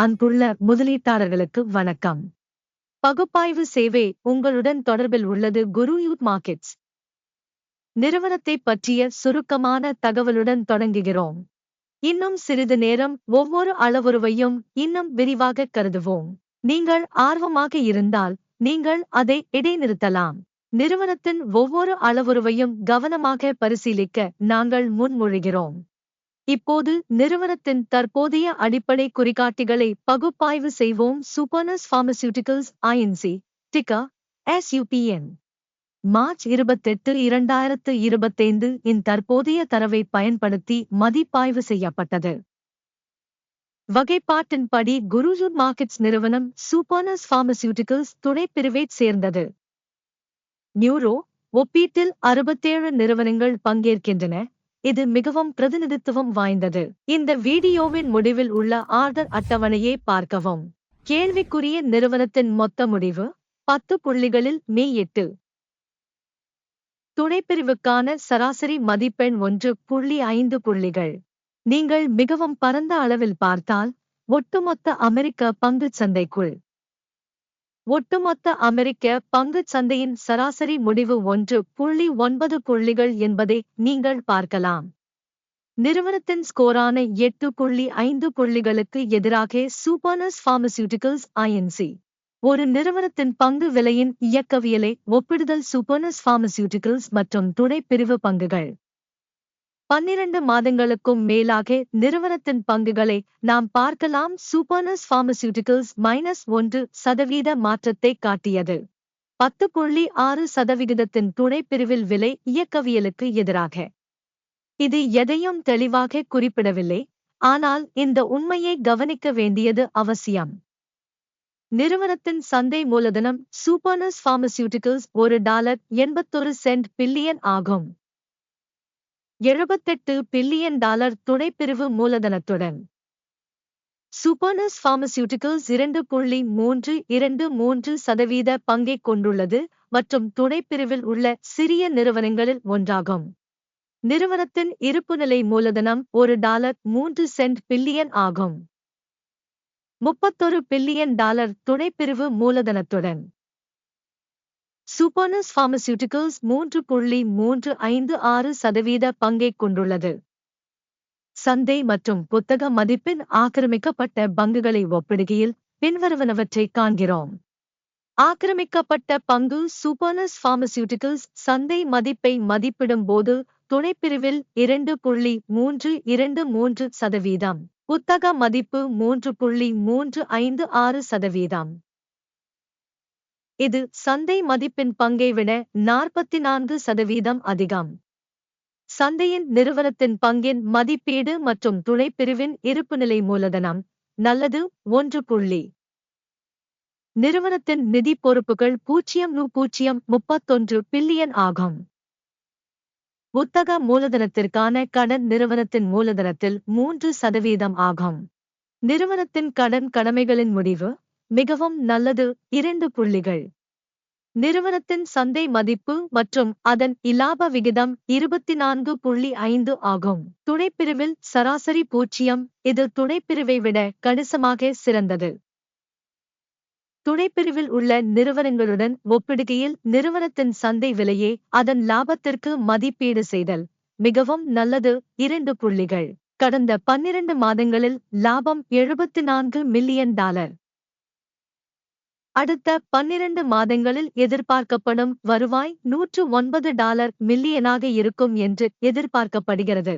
அன்புள்ள முதலீட்டாளர்களுக்கு வணக்கம். பகுப்பாய்வு சேவை உங்களுடன் தொடர்பில் உள்ளது குரு யூத் மார்க்கெட்ஸ். நிறுவனத்தை பற்றிய சுருக்கமான தகவலுடன் தொடங்குகிறோம். இன்னும் சிறிது நேரம் ஒவ்வொரு அளவுருவையும் இன்னும் விரிவாக கருதுவோம். நீங்கள் ஆர்வமாக இருந்தால் நீங்கள் அதை இடைநிறுத்தலாம். நிறுவனத்தின் ஒவ்வொரு அளவுருவையும் கவனமாக பரிசீலிக்க நாங்கள் முன்மொழிகிறோம். இப்போது நிறுவனத்தின் தற்போதைய அடிப்படை குறிகாட்டிகளை பகுப்பாய்வு செய்வோம். சூப்பர்னஸ் பார்மசியூட்டிகல்ஸ் ஐஎன்சி டிகா எஸ்யூபிஎன் மார்ச் இருபத்தெட்டு இரண்டாயிரத்து இருபத்தைந்து இன் தற்போதைய தரவை பயன்படுத்தி மதிப்பாய்வு செய்யப்பட்டது. வகைப்பாட்டின்படி குருஜூன் மார்க்கெட்ஸ் நிறுவனம் சூப்பர்னஸ் பார்மசியூட்டிகல்ஸ் துணைப்பிரிவைச் சேர்ந்தது. நியூரோ ஒப்பீட்டில் அறுபத்தேழு நிறுவனங்கள் பங்கேற்கின்றன. இது மிகவும் பிரதிநிதித்துவம் வாய்ந்தது. இந்த வீடியோவின் முடிவில் உள்ள ஆர்டர் அட்டவணையை பார்க்கவும். கேள்விக்குரிய நிறுவனத்தின் மொத்த முடிவு பத்து புள்ளிகளில் மே எட்டு. துணைப்பிரிவுக்கான சராசரி மதிப்பெண் ஒன்று புள்ளி ஐந்து புள்ளிகள். நீங்கள் மிகவும் பரந்த அளவில் பார்த்தால் ஒட்டுமொத்த அமெரிக்க பங்குச் சந்தைக்குள் ஒட்டுமொத்த அமெரிக்க பங்குச் சந்தையின் சராசரி முடிவு ஒன்று புள்ளி ஒன்பது புள்ளிகள் என்பதை நீங்கள் பார்க்கலாம். நிறுவனத்தின் ஸ்கோரான எட்டு புள்ளி ஐந்து புள்ளிகளுக்கு எதிராக சூப்பர்னஸ் பார்மசியூட்டிகல்ஸ் ஐஎன்சி. ஒரு நிறுவனத்தின் பங்கு விலையின் இயக்கவியலை ஒப்பிடுதல் சூப்பர்னஸ் பார்மசியூட்டிகல்ஸ் மற்றும் துணை பிரிவு பங்குகள். பன்னிரண்டு மாதங்களுக்கும் மேலாக நிறுவனத்தின் பங்குகளை நாம் பார்க்கலாம். சூப்பர்னஸ் பார்மசியூட்டிகல்ஸ் மைனஸ் ஒன்று சதவீத மாற்றத்தை காட்டியது. பத்து புள்ளி ஆறு சதவிகிதத்தின் துணை பிரிவில் விலை இயக்கவியலுக்கு எதிராக. இது எதையும் தெளிவாக குறிப்பிடவில்லை. ஆனால் இந்த உண்மையை கவனிக்க வேண்டியது அவசியம். நிறுவனத்தின் சந்தை மூலதனம் சூப்பர்னஸ் பார்மசியூட்டிகல்ஸ் ஒரு டாலர் எண்பத்தொரு சென்ட் பில்லியன் ஆகும். எழுபத்தெட்டு பில்லியன் டாலர் துணைப்பிரிவு மூலதனத்துடன். சூப்பர்னஸ் பார்மசியூட்டிகல்ஸ் இரண்டு புள்ளி மூன்று இரண்டு மூன்று சதவீத பங்கைக் கொண்டுள்ளது மற்றும் துணைப்பிரிவில் உள்ள சிறிய நிறுவனங்களில் ஒன்றாகும். நிறுவனத்தின் இருப்புநிலை மூலதனம் ஒரு டாலர் மூன்று சென்ட் பில்லியன் ஆகும். முப்பத்தொரு பில்லியன் டாலர் துணைப்பிரிவு மூலதனத்துடன். சூப்பர்னஸ் பார்மசியூட்டிகல்ஸ் மூன்று புள்ளி மூன்று ஐந்து ஆறு சதவீத பங்கைக் கொண்டுள்ளது. சந்தை மற்றும் புத்தக மதிப்பின் ஆக்கிரமிக்கப்பட்ட பங்குகளை ஒப்பிடுகையில் பின்வருவனவற்றை காண்கிறோம். ஆக்கிரமிக்கப்பட்ட பங்கு சூப்பர்னஸ் பார்மசியூட்டிகல்ஸ் சந்தை மதிப்பை மதிப்பிடும் போது துணைப்பிரிவில் இரண்டு புள்ளி மூன்று இரண்டு மூன்று சதவீதம் புத்தக மதிப்பு மூன்று புள்ளி மூன்று ஐந்து ஆறு சதவீதம். இது சந்தை மதிப்பின் பங்கை விட நாற்பத்தி நான்கு சதவீதம் அதிகம். சந்தையின் நிறுவனத்தின் பங்கின் மதிப்பீடு மற்றும் துணைப்பிரிவின் இருப்புநிலை மூலதனம் நல்லது ஒன்று புள்ளி. நிறுவனத்தின் நிதி பொறுப்புகள் பூஜ்ஜியம் நூ பூஜ்ஜியம் முப்பத்தொன்று பில்லியன் ஆகும். புத்தக மூலதனத்திற்கான கடன் நிறுவனத்தின் மூலதனத்தில் மூன்று சதவீதம் ஆகும். நிறுவனத்தின் கடன் கடமைகளின் முடிவு மிகவும் நல்லது. இரண்டு புள்ளிகள். நிறுவனத்தின் சந்தை மதிப்பு மற்றும் அதன் இலாப விகிதம் இருபத்தி நான்கு புள்ளி ஐந்து ஆகும். துணைப்பிரிவில் சராசரி பூஜ்ஜியம். இது துணைப்பிரிவை விட கணிசமாக சிறந்தது. துணைப்பிரிவில் உள்ள நிறுவனங்களுடன் ஒப்பிடுகையில் நிறுவனத்தின் சந்தை விலையை அதன் லாபத்திற்கு மதிப்பீடு செய்தல் மிகவும் நல்லது. இரண்டு புள்ளிகள். கடந்த பன்னிரண்டு மாதங்களில் லாபம் எழுபத்தி நான்கு மில்லியன் டாலர். அடுத்த பன்னிரண்டு மாதங்களில் எதிர்பார்க்கப்படும் வருவாய் நூற்று ஒன்பது டாலர் மில்லியனாக இருக்கும் என்று எதிர்பார்க்கப்படுகிறது.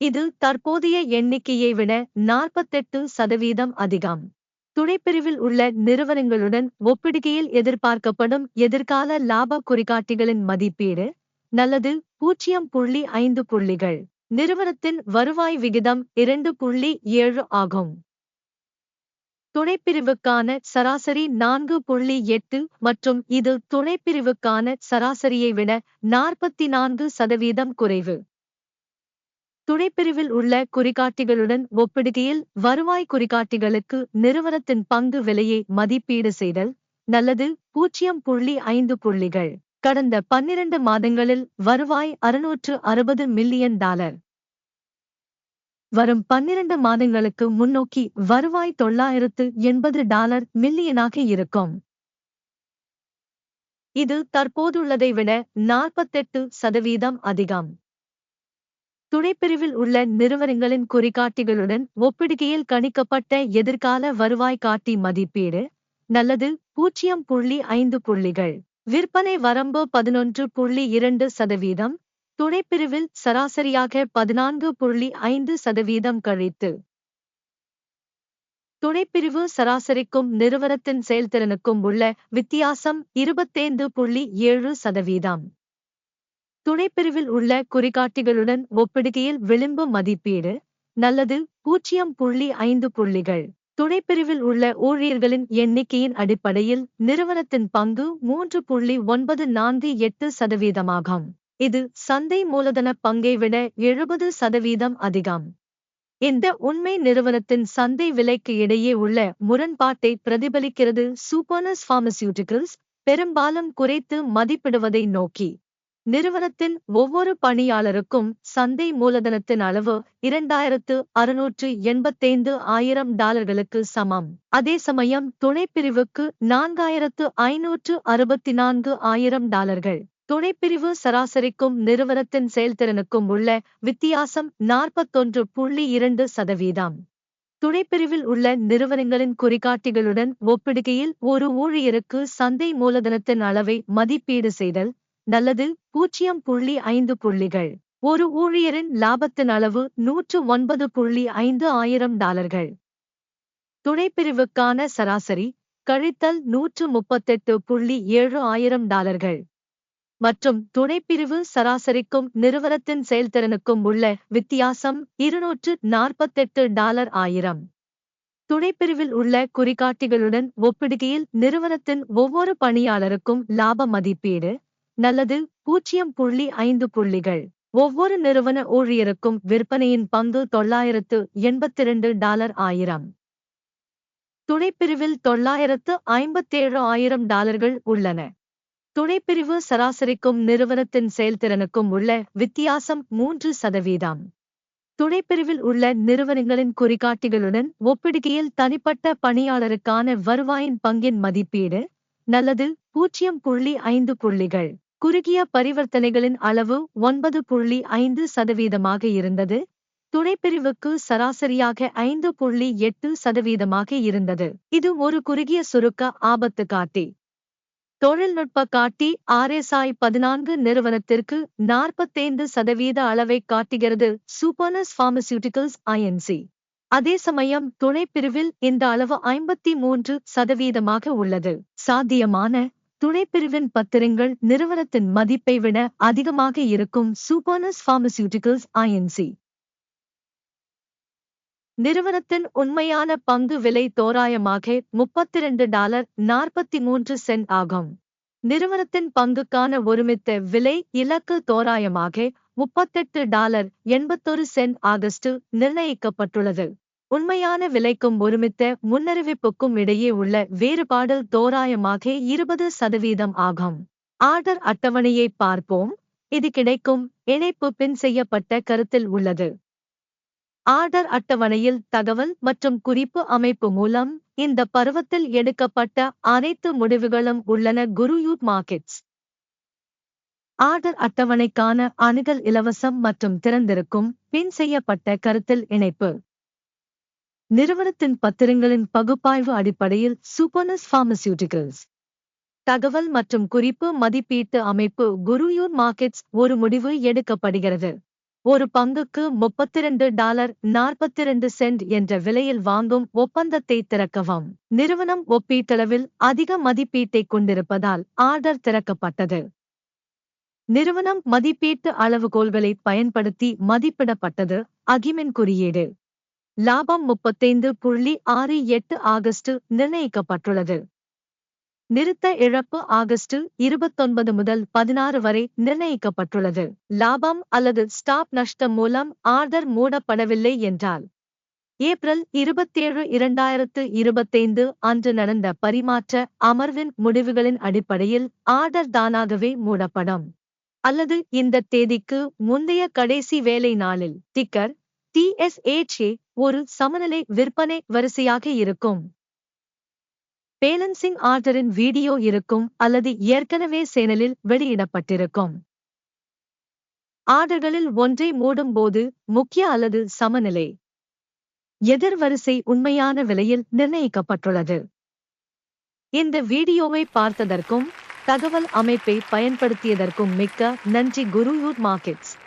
இது தற்போதைய எண்ணிக்கையை விட நாற்பத்தெட்டு சதவீதம் அதிகம். துணைப்பிரிவில் உள்ள நிறுவனங்களுடன் ஒப்பிடுகையில் எதிர்பார்க்கப்படும் எதிர்கால லாப குறிகாட்டிகளின் மதிப்பீடு நல்லது பூஜ்ஜியம் புள்ளி ஐந்து புள்ளிகள். நிறுவனத்தின் வருவாய் விகிதம் இரண்டு புள்ளி ஏழு ஆகும். துணைப்பிரிவுக்கான சராசரி நான்கு புள்ளி எட்டு மற்றும் இது துணைப்பிரிவுக்கான சராசரியை விட நாற்பத்தி நான்கு சதவீதம் குறைவு. துணைப்பிரிவில் உள்ள குறிகாட்டிகளுடன் ஒப்பிடுகையில் வருவாய் குறிகாட்டிகளுக்கு நிறுவனத்தின் பங்கு விலையை மதிப்பீடு செய்தல் நல்லது. பூஜ்ஜியம் புள்ளி ஐந்து புள்ளிகள். கடந்த பன்னிரண்டு மாதங்களில் வருவாய் அறுநூற்று அறுபது மில்லியன் டாலர். வரும் பன்னிரண்டு மாதங்களுக்கு முன்னோக்கி வருவாய் தொள்ளாயிரத்து எண்பது டாலர் மில்லியனாக இருக்கும். இது தற்போதுள்ளதை விட நாற்பத்தெட்டு சதவீதம் அதிகம். துணைப்பிரிவில் உள்ள நிறுவனங்களின் குறிகாட்டிகளுடன் ஒப்பிடுகையில் கணிக்கப்பட்ட எதிர்கால வருவாய் காட்டி மதிப்பீடு நல்லது பூஜ்ஜியம் புள்ளி ஐந்து புள்ளிகள். விற்பனை வரம்பு பதினொன்று புள்ளி இரண்டு சதவீதம் துணைப்பிரிவில் சராசரியாக பதினான்கு புள்ளி ஐந்து சதவீதம் கழித்து. துணைப்பிரிவு சராசரிக்கும் நிறுவனத்தின் செயல்திறனுக்கும் உள்ள வித்தியாசம் இருபத்தைந்து புள்ளி ஏழு சதவீதம். துணைப்பிரிவில் உள்ள குறிகாட்டிகளுடன் ஒப்பிடுகையில் விளிம்பு மதிப்பீடு நல்லது பூஜ்ஜியம் புள்ளி ஐந்து புள்ளிகள். துணைப்பிரிவில் உள்ள ஊழியர்களின் எண்ணிக்கையின் அடிப்படையில் நிறுவனத்தின் பங்கு மூன்று புள்ளி ஒன்பது நான்கு எட்டு சதவீதமாகும். இது சந்தை மூலதன பங்கை விட எழுபது சதவீதம் அதிகம். இந்த உண்மை நிறுவனத்தின் சந்தை விலைக்கு இடையே உள்ள முரண்பாட்டை பிரதிபலிக்கிறது சூப்பர்னஸ் பார்மசியூட்டிகல்ஸ் பெரும்பாலும் குறைத்து மதிப்பிடுவதை நோக்கி. நிறுவனத்தின் ஒவ்வொரு பணியாளருக்கும் சந்தை மூலதனத்தின் அளவு இரண்டாயிரத்து அறுநூற்று எண்பத்தைந்து ஆயிரம் டாலர்களுக்கு சமம். அதே சமயம் துணைப்பிரிவுக்கு நான்காயிரத்து ஐநூற்று அறுபத்தி நான்கு ஆயிரம் டாலர்கள். துணைப்பிரிவு சராசரிக்கும் நிறுவனத்தின் செயல்திறனுக்கும் உள்ள வித்தியாசம் நாற்பத்தொன்று புள்ளி இரண்டு சதவீதம். துணைப்பிரிவில் உள்ள நிறுவனங்களின் குறிகாட்டிகளுடன் ஒப்பிடுகையில் ஒரு ஊழியருக்கு சந்தை மூலதனத்தின் அளவை மதிப்பீடு செய்தல் நல்லது பூஜ்ஜியம் புள்ளி ஐந்து புள்ளிகள். ஒரு ஊழியரின் லாபத்தின் அளவு நூற்று ஒன்பது புள்ளி ஐந்து ஆயிரம் டாலர்கள். துணைப்பிரிவுக்கான சராசரி கழித்தல் நூற்று முப்பத்தெட்டு புள்ளி ஏழு ஆயிரம் டாலர்கள். மற்றும் துணைப்பிரிவு சராசரிக்கும் நிறுவனத்தின் செயல்திறனுக்கும் உள்ள வித்தியாசம் இருநூற்று நாற்பத்தெட்டு டாலர் ஆயிரம். துணைப்பிரிவில் உள்ள குறிகாட்டிகளுடன் ஒப்பிடுகையில் நிறுவனத்தின் ஒவ்வொரு பணியாளருக்கும் லாப மதிப்பீடு நல்லது பூஜ்ஜியம் புள்ளி ஐந்து புள்ளிகள். ஒவ்வொரு நிறுவன ஊழியருக்கும் விற்பனையின் பங்கு தொள்ளாயிரத்து எண்பத்திரண்டு டாலர் ஆயிரம். துணைப்பிரிவில் தொள்ளாயிரத்து ஐம்பத்தேழு ஆயிரம் டாலர்கள் உள்ளன. துணைப்பிரிவு சராசரிக்கும் நிறுவனத்தின் செயல்திறனுக்கும் உள்ள வித்தியாசம் மூன்று சதவீதம். துணைப்பிரிவில் உள்ள நிறுவனங்களின் குறிகாட்டிகளுடன் ஒப்பிடுகையில் தனிப்பட்ட பணியாளருக்கான வருவாயின் பங்கின் மதிப்பீடு நல்லது பூஜ்ஜியம் புள்ளி ஐந்து புள்ளிகள். குறுகிய பரிவர்த்தனைகளின் அளவு ஒன்பது புள்ளி ஐந்து சதவீதமாக இருந்தது. துணைப்பிரிவுக்கு சராசரியாக ஐந்து புள்ளி எட்டு சதவீதமாக இருந்தது. இது ஒரு குறுகிய சுருக்க ஆபத்து காட்டி. தொழில்நுட்ப காட்டி ஆர்எஸ்ஐ பதினான்கு நிறுவனத்திற்கு நாற்பத்தைந்து சதவீத அளவை காட்டுகிறது சூப்பர்னஸ் பார்மசியூட்டிகல்ஸ் ஐஎன்சி அதே சமயம் துணைப்பிரிவில் இந்த அளவு ஐம்பத்தி மூன்று சதவீதமாக உள்ளது. சாத்தியமான துணைப்பிரிவின் பத்திரங்கள் நிறுவனத்தின் மதிப்பை விட அதிகமாக இருக்கும் சூப்பர்னஸ் பார்மசியூட்டிகல்ஸ் ஐஎன்சி நிறுவனத்தின் உண்மையான பங்கு விலை தோராயமாக முப்பத்திரண்டு டாலர் நாற்பத்தி மூன்று சென்ட் ஆகும். நிறுவனத்தின் பங்குக்கான ஒருமித்த விலை இலக்கு தோராயமாக முப்பத்தெட்டு டாலர் எண்பத்தொரு சென்ட் ஆகஸ்ட் நிர்ணயிக்கப்பட்டுள்ளது. உண்மையான விலைக்கும் ஒருமித்த முன்னறிவிப்புக்கும் இடையே உள்ள வேறுபாடு தோராயமாக இருபது சதவீதம் ஆகும். ஆர்டர் அட்டவணையை பார்ப்போம். இது கிடைக்கும். இணைப்பு பின் செய்யப்பட்ட கருத்தில் உள்ளது. ஆர்டர் அட்டவணையில் தகவல் மற்றும் குறிப்பு அமைப்பு மூலம் இந்த பருவத்தில் எடுக்கப்பட்ட அனைத்து முடிவுகளும் உள்ளன குரு யூத் மார்க்கெட்ஸ். ஆர்டர் அட்டவணைக்கான அணுகல் இலவசம் மற்றும் திறந்திருக்கும் பின் செய்யப்பட்ட கருத்தில் இணைப்பு. நிறுவனத்தின் பத்திரங்களின் பகுப்பாய்வு அடிப்படையில் சூப்பர்னஸ் பார்மசியூட்டிகல்ஸ் தகவல் மற்றும் குறிப்பு மதிப்பீட்டு அமைப்பு குருயூர் மார்க்கெட்ஸ் ஒரு முடிவு எடுக்கப்படுகிறது. ஒரு பங்குக்கு முப்பத்திரண்டு டாலர் நாற்பத்திரண்டு சென்ட் என்ற விலையில் வாங்கும் ஒப்பந்தத்தை திறக்கவும். நிறுவனம் ஒப்பீட்டளவில் அதிக மதிப்பீட்டை கொண்டிருப்பதால் ஆர்டர் திறக்கப்பட்டது. நிறுவனம் மதிப்பீட்டு அளவுகோல்களை பயன்படுத்தி மதிப்பிடப்பட்டது. அகிமின் குறியீடு. லாபம் முப்பத்தைந்து புள்ளி ஆறு எட்டு ஆகஸ்ட் நிர்ணயிக்கப்பட்டுள்ளது. நிறுத்த இழப்பு ஆகஸ்ட் இருபத்தொன்பது முதல் பதினாறு வரை நிர்ணயிக்கப்பட்டுள்ளது. லாபம் அல்லது ஸ்டாப் நஷ்டம் மூலம் ஆர்டர் மூடப்படவில்லை என்றால் ஏப்ரல் இருபத்தேழு இரண்டாயிரத்து இருபத்தைந்து அன்று நடந்த பரிமாற்ற அமர்வின் முடிவுகளின் அடிப்படையில் ஆர்டர் தானாகவே மூடப்படும். அல்லது இந்த தேதிக்கு முந்தைய கடைசி வேலை நாளில் டிக்கர் டிஎஸ்ஏச்ஏ ஒரு சமநிலை விற்பனை வரிசையாக இருக்கும். பேலன்சிங் ஆர்டரின் வீடியோ இருக்கும் அல்லது ஏற்கனவே சேனலில் வெளியிடப்பட்டிருக்கும். ஆர்டர்களில் ஒன்றை மூடும்போது முக்கிய அல்லது சமநிலை. எதிர்வரிசை உண்மையான விலையில் நிர்ணயிக்கப்பட்டுள்ளது. இந்த வீடியோவை பார்த்ததற்கும் தகவல் அமைப்பை பயன்படுத்தியதற்கும் மிக்க நன்றி குருயூர் மார்க்கெட்ஸ்.